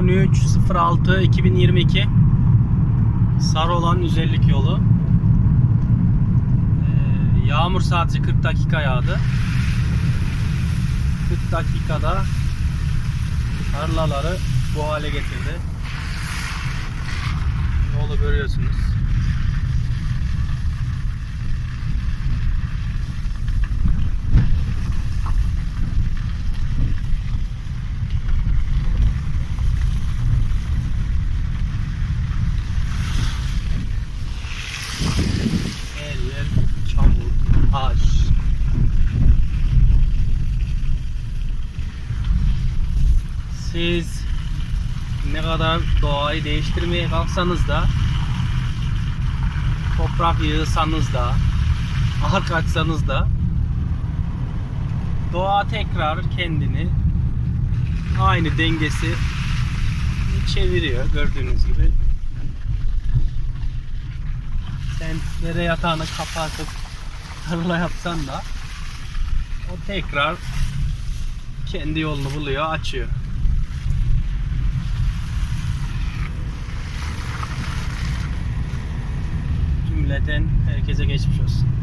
13.06.2022 Sarolan Üzellik yolu. Ee, yağmur sadece 40 dakika yağdı. 40 dakikada tarlaları bu hale getirdi. Yolu görüyorsunuz. Taş. Siz ne kadar doğayı değiştirmeye kalksanız da toprak yığsanız da ahır kaçsanız da doğa tekrar kendini aynı dengesi çeviriyor gördüğünüz gibi. Sen dere yatağını kapatıp tarla yapsan da o tekrar kendi yolunu buluyor, açıyor. Cümleten herkese geçmiş olsun.